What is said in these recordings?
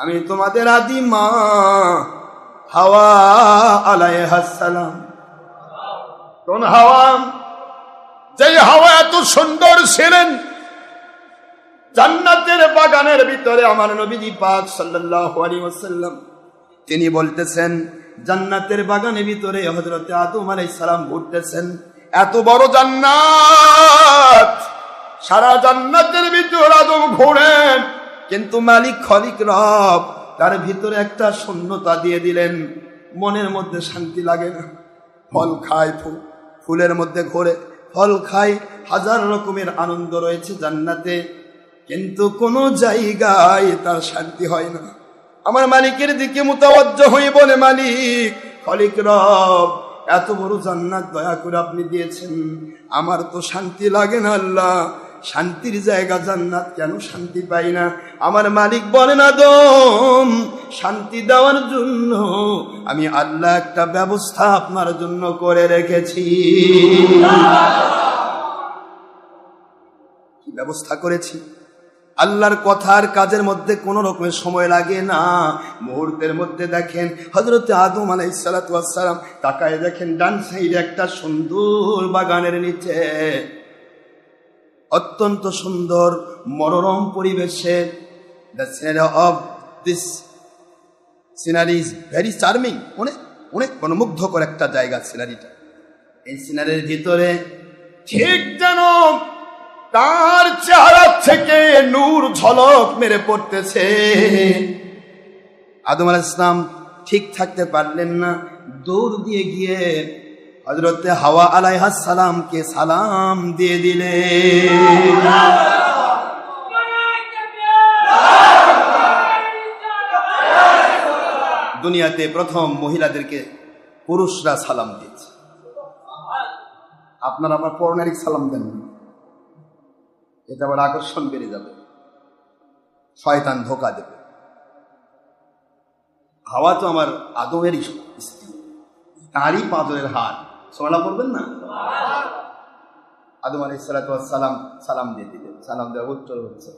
আমি তোমাদের আদি মা হাওয়া আলাইহাসালাম কোন হাওয়া? যে হাওয়া এত সুন্দর ছিলেন, জান্নাতের বাগানের ভিতরে আমার নবীজি পাক সাল্লাল্লাহু আলাইহি তিনি বলতেছেন, জান্নাতের বাগানের ভিতরে হযরতে আদম আলাইহিস সালাম ঘুরতেছেন। এত বড় জান্নাত! সারা জান্নাতের ভিতর আদম ঘোরেন। কিন্তু মালিক খলিক রব তার ভিতরে একটা শূন্যতা দিয়ে দিলেন। মনের মধ্যে শান্তি লাগে না। ফল খায় ফুল, ফুলের মধ্যে ঘোরে। ফল খায় হাজার রকমের আনন্দ রয়েছে জান্নাতে। কিন্তু কোনো জায়গায় তার শান্তি হয় না। আমার মালিকের দিকে মোতাবজ্জ হয়ে বলে মালিক খলিক রব, এত বড় জান্নাত দয়া করে আপনি দিয়েছেন। আমার তো শান্তি লাগে না আল্লাহ। শান্তির জায়গা জান্নাত কেন শান্তি পাই না? আমার মালিক বলেন আদম শান্তি দেওয়ার জন্য আমি আল্লাহ একটা ব্যবস্থা আপনার জন্য করে রেখেছি। ব্যবস্থা করেছি? আল্লাহর কথার কাজের মধ্যে কোনো রকমের সময় লাগে না। মুহূর্তের মধ্যে দেখেন হজরত আদম আলাই সালাতাম তাকায় দেখেন ডান সাইডে একটা সুন্দর বাগানের নিচে অত্যন্ত সুন্দর মনোরম পরিবেশে the scenery of this scenery is very charming অনেক অনেক মনোমুগ্ধকর একটা জায়গা সিনারিটা এই সিনারির ভিতরে ঠিক যেন তার চেহারা থেকে নূর ঝলক মেরে পড়তেছে। আদম আল ইসলাম ঠিক থাকতে পারলেন না, দৌড় দিয়ে গিয়ে হজরতে হাওয়া আলাইহাস সালামকে সালাম দিয়ে দিলে। দুনিয়াতে প্রথম মহিলাদেরকে পুরুষরা সালাম দিয়েছে। আপনারা আমার পৌরাণিক সালাম দেন। এটা আবার আকর্ষণ বেড়ে যাবে। শয়তান ধোকা দেবে। হাওয়া তো আমার আদমেরই স্ত্রী। তারই পাঁচরের হাত সোমালা করবেন না? আদম আলী সালাম সালাম দিয়ে দিলেন। সালাম দেওয়ার উত্তর হচ্ছে,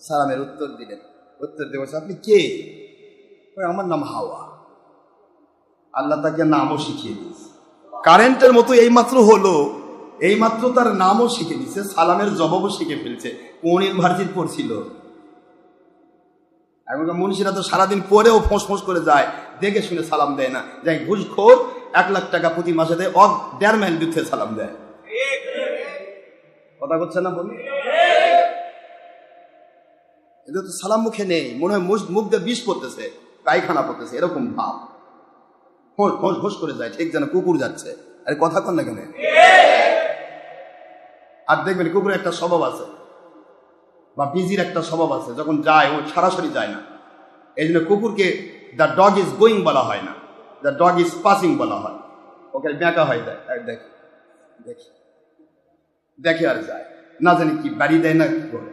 সালামের উত্তর দিলেন। উত্তর দিয়ে বলছে, আপনি কে? আমার নাম হাওয়া। আল্লাহ তাকে নামও শিখিয়ে দিয়েছে। কারেন্টের মতো এইমাত্র হলো, এইমাত্র তার নামও শিখে দিছে সালামের জবাবও শিখে ফেলছে। কোন ইউনিভার্সিটি পড়ছিল? এখনকার মনীষীরা তো সারাদিন পরেও ফোঁস ফোঁস করে যায়, দেখে শুনে সালাম দেয় না। যাই ঘুষখোর এক লাখ টাকা প্রতি মাসে দেয় অ দেড় মাইল যুদ্ধে সালাম দেয়। কথা করছে না বলুন? এদের তো সালাম মুখে নেই, মনে হয় মুখ দিয়ে বিষ পড়তেছে, পায়খানা পড়তেছে, এরকম ভাব। ফোঁস ফোঁস করে যায়, ঠিক যেন কুকুর যাচ্ছে। আরে কথা কন না কেন? আর দেখবেন কুকুরের একটা স্বভাব আছে, বা বিজির একটা স্বভাব আছে, যখন যায়, ও সরাসরি যায় না। এই জন্য কুকুরকে দ্য ডগ ইজ গোয়িং বলা হয় না। দ্য ডগ ইজ পাসিং বলা হয়। ওকে, ব্যাঁকা হয় দেখে দেখে দেখে। আর যায়। না জানি কি বাড়ি দেয় না কি করে।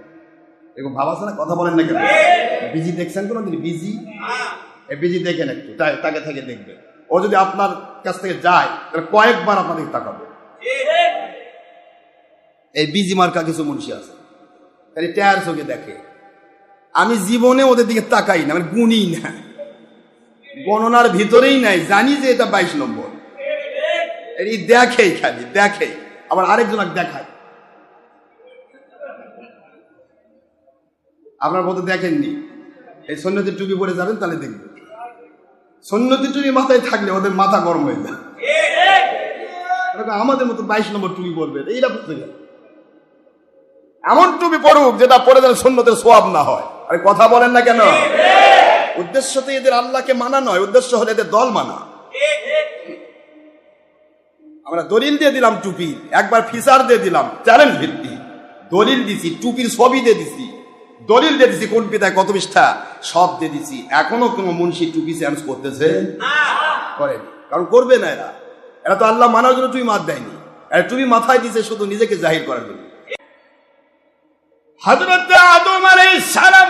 এরকম ভাব আছে না? কথা বলেন না কেন? বিজি দেখছেন কোনো দিন বিজি বিজি দেখেন একটু, তাই তাকে থেকে দেখবে। ও যদি আপনার কাছ থেকে যায়, তাহলে কয়েকবার আপনাদের তাকাবে। এই বিজি মার্কা কিছু মনীষী আছে। তাহলে টায়ার চোখে দেখে। আমি জীবনে ওদের দিকে তাকাই না মানে গুনি না। গণনার ভিতরেই নাই, জানি যে এটা বাইশ নম্বর। এই দেখেই খালি দেখেই আবার আরেকজন দেখায়। আপনার মতো দেখেননি। এই সন্ন্যতির টুপি পরে যাবেন, তাহলে দেখবেন। সন্ন্যতির টুপি মাথায় থাকলে ওদের মাথা গরম হয়ে যায়। আমাদের মতো বাইশ নম্বর টুপি পরবে, এইটা বুঝতে গেল। এমন টুপি পড়ুক যেটা পরে যেন সন্ন্যতের সোয়াব না হয়। আরে কথা বলেন না কেন? উদ্দেশ্য তো এদের আল্লাহকে মানা নয়, উদ্দেশ্য হলো এদের দল মানা। আমরা দলিল দিয়ে দিলাম টুপি, একবার ফিসার দিয়ে দিলাম, চ্যালেঞ্জ ভিত্তি। দলিল দিছি, টুপির সবই দিয়ে দিছি। দলিল দিয়ে দিছি কোন পিতায় কত পৃষ্ঠা, সব দিয়ে দিছি। এখনও কোনো মুন্সি টুপি চেঞ্জ করতেছে? করেনি। কারণ করবে না এরা। এরা তো আল্লাহ মানার জন্য টুপি মাত দেয়নি। এরা টুপি মাথায় দিছে, শুধু নিজেকে জাহির করার জন্য। হজরত আদম আলাইহিস সালাম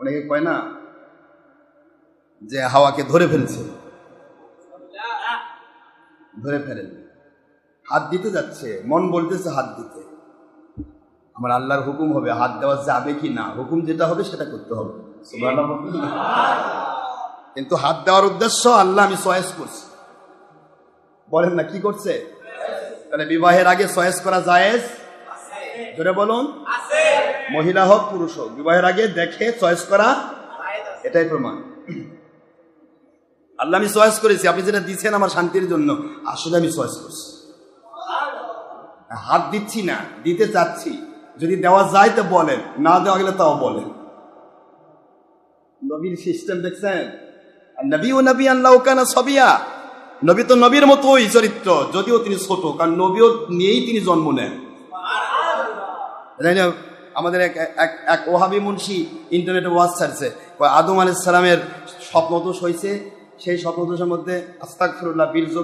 অনেকে কয় না যে হাওয়াকে ধরে ফেলছে। ধরে ফেলেন। হাত দিতে যাচ্ছে, মন বলতেছে হাত দিতে। আমার আল্লাহর হুকুম হবে, হাত দেওয়া যাবে কি না? হুকুম যেটা হবে সেটা করতে হবে? কিন্তু হাত দেওয়ার উদ্দেশ্য আল্লাহ আমি চয়েস করছি। বলেন না, কি করছে? তাহলে বিবাহের আগে চয়েস করা জায়েজ? ধরে বলুন। মহিলা হোক, পুরুষ হোক, বিবাহের আগে দেখে চয়েস করা, এটাই প্রমাণ। আল্লাহ আমি চয়েস করেছি, আপনি যেটা দিচ্ছেন আমার শান্তির জন্য, আসলে আমি চয়েস করছি। হাত দিচ্ছি না, দিতে চাচ্ছি। যদি দেওয়া যায় তো বলেন, না দেওয়া গেলে তাও বলেন। নবীর সিস্টেম দেখছেন? নবী ও নবী আল্লাহ কানা সবিয়া। নবী তো নবীর মতোই চরিত্র, যদিও তিনি ছোট, কারণ নবীও নিয়েই তিনি জন্ম নেন? আমাদের এক, এক- ওহাবি মুন্সি ইন্টারনেটে ওয়াজ ছাড়ছে। আদম আলাইসালামের সালামের স্বপ্নদোষ হয়েছে সেই স্বপ্নদোষের মধ্যে আস্তাক ফিরুল্লাহ বীর্য